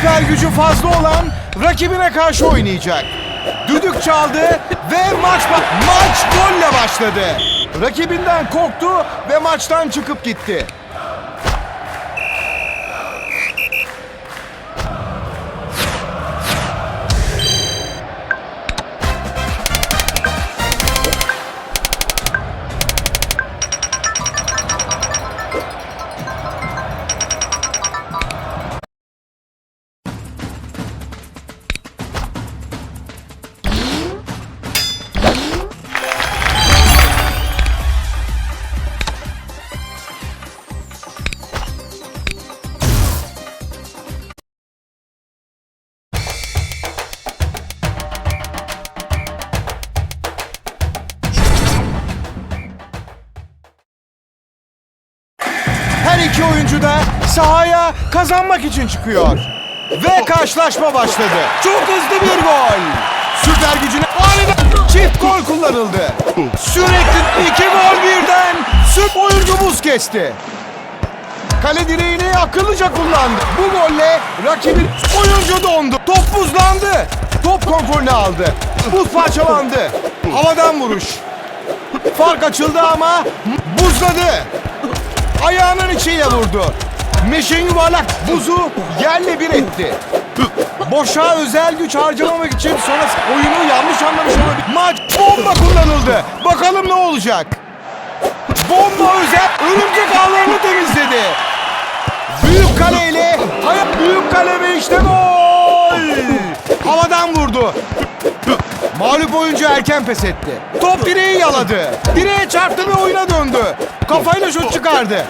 süper gücü fazla olan rakibine karşı oynayacak. Düdük çaldı ve maç maç golle başladı. Rakibinden korktu ve maçtan çıkıp gitti. İki oyuncu da sahaya kazanmak için çıkıyor. Ve karşılaşma başladı. Çok hızlı bir gol. Süper gücüne aniden çift gol kullanıldı. Sürekli iki gol birden. Süp oyuncu buz kesti. Kale direğini akıllıca kullandı. Bu golle rakibin oyuncu dondu. Top buzlandı. Top kontrolünü aldı. Buz parçalandı. Havadan vuruş. Fark açıldı ama buzladı. Ayağının içiyle vurdu. Meşin yuvarlak buzu yerle bir etti. Boşa özel güç harcamamak için sonra oyunu yanlış anlamış olabilir. Maç bomba kullanıldı. Bakalım ne olacak? Bomba özel örümcek ağlarını temizledi. Büyük kaleyle hayat büyük kale ve işte gol. Mağlup oyuncu erken pes etti. Top direği yaladı. Direğe çarptı ve oyuna döndü. Kafayla şut çıkardı.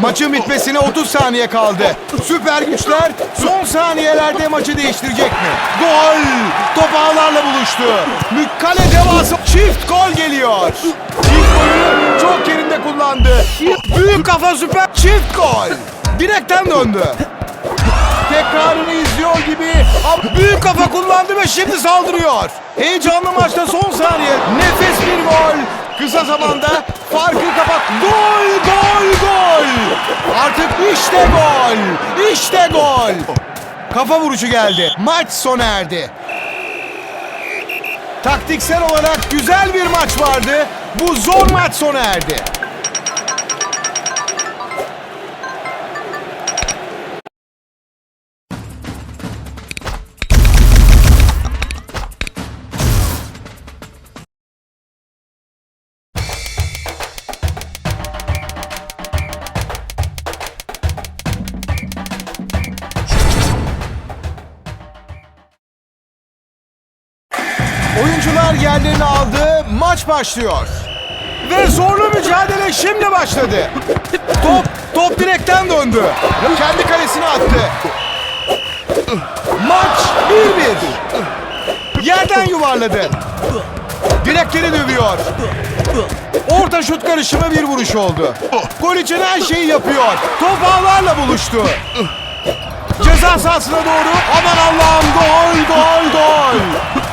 Maçın bitmesine 30 saniye kaldı. Süper güçler son saniyelerde maçı değiştirecek mi? Gol! Top ağlarla buluştu. Mükkale devası çift gol geliyor. İlk golü çok yerinde kullandı. Büyük kafa süper çift gol. Direkten döndü. Tekrarını izliyor gibi büyük kafa kullandı ve şimdi saldırıyor. Heyecanlı maçta son saniye nefes bir gol. Kısa zamanda farkı kapat. Gol, gol, gol. Artık işte gol. İşte gol. Kafa vuruşu geldi. Maç sona erdi. Taktiksel olarak güzel bir maç vardı. Bu zor maç sona erdi. Oyuncular yerlerini aldı, maç başlıyor. Ve zorlu mücadele şimdi başladı. Top, top direkten döndü. Kendi kalesine attı. Maç 1-1. Yerden yuvarladı. Direkleri dövüyor. Orta şut karışımı bir vuruş oldu. Gol için her şeyi yapıyor. Top ağlarla buluştu. Ceza sahasına doğru. Aman Allah'ım gol gol gol.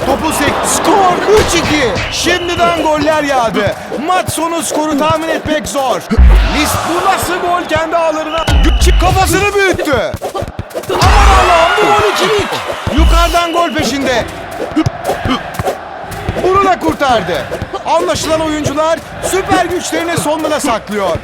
Topu sekti. Skor 3-2. Şimdiden goller yağdı. Maç sonu skoru tahmin etmek zor. List bu nasıl gol kendi ağlarına? Kafasını büyüttü. Aman Allah'ım bu gol ikilik. Yukarıdan gol peşinde. Bunu da kurtardı. Anlaşılan oyuncular süper güçlerini sonuna saklıyor.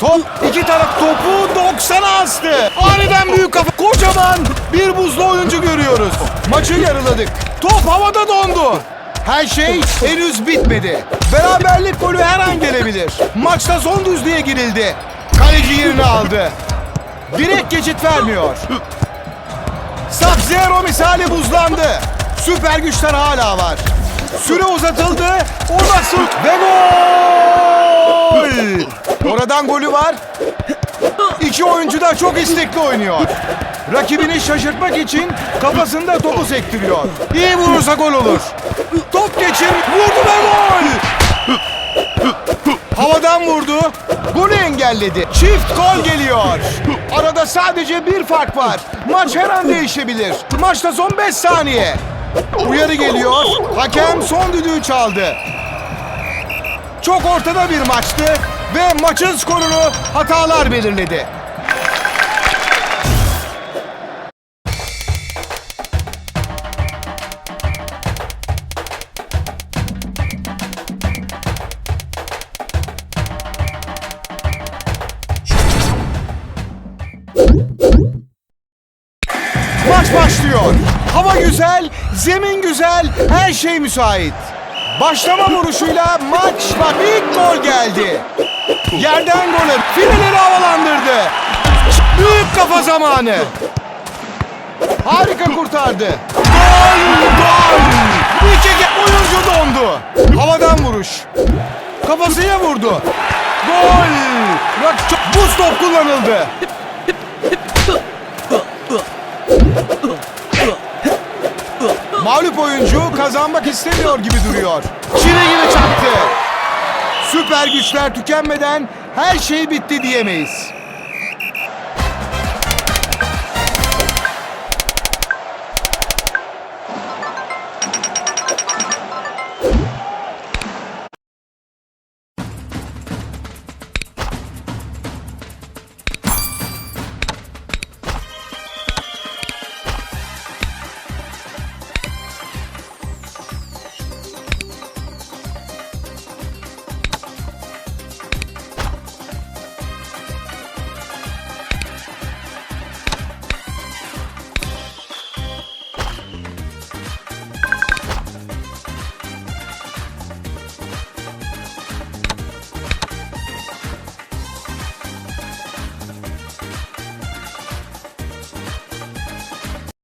Top iki taraf topu 90'a astı. Aniden büyük kafa kocaman bir buzlu oyuncu görüyoruz. Maçı yarıladık. Top havada dondu. Her şey henüz bitmedi. Beraberlik golü her an gelebilir. Maçta son düzlüğe girildi. Kaleci yerini aldı. Direkt geçit vermiyor. Sub-Zero misali buzlandı. Süper güçler hala var. Süre uzatıldı. O nasıl? Ve gol! Oradan golü var. İki oyuncu da çok istekli oynuyor. Rakibini şaşırtmak için kafasında topu sektiriyor. İyi vurursa gol olur. Top geçir, vurdu ve gol! Havadan vurdu. Golü engelledi. Çift gol geliyor. Arada sadece bir fark var. Maç her an değişebilir. Maçta son 5 saniye. Uyarı geliyor. Hakem son düdüğü çaldı. Çok ortada bir maçtı ve maçın skorunu hatalar belirledi. Maç başlıyor. Hava güzel, zemin güzel, her şey müsait. Başlama vuruşuyla maç bak ilk gol geldi. Yerden golü fileleri havalandırdı. Büyük kafa zamanı. Harika kurtardı. Gol! Gol! İki oyuncu dondu. Havadan vuruş. Kafasıyla vurdu. Gol! Bak buz top kullanıldı. Mağlup oyuncu kazanmak istemiyor gibi duruyor. Çile gibi çaktı. Süper güçler tükenmeden her şey bitti diyemeyiz.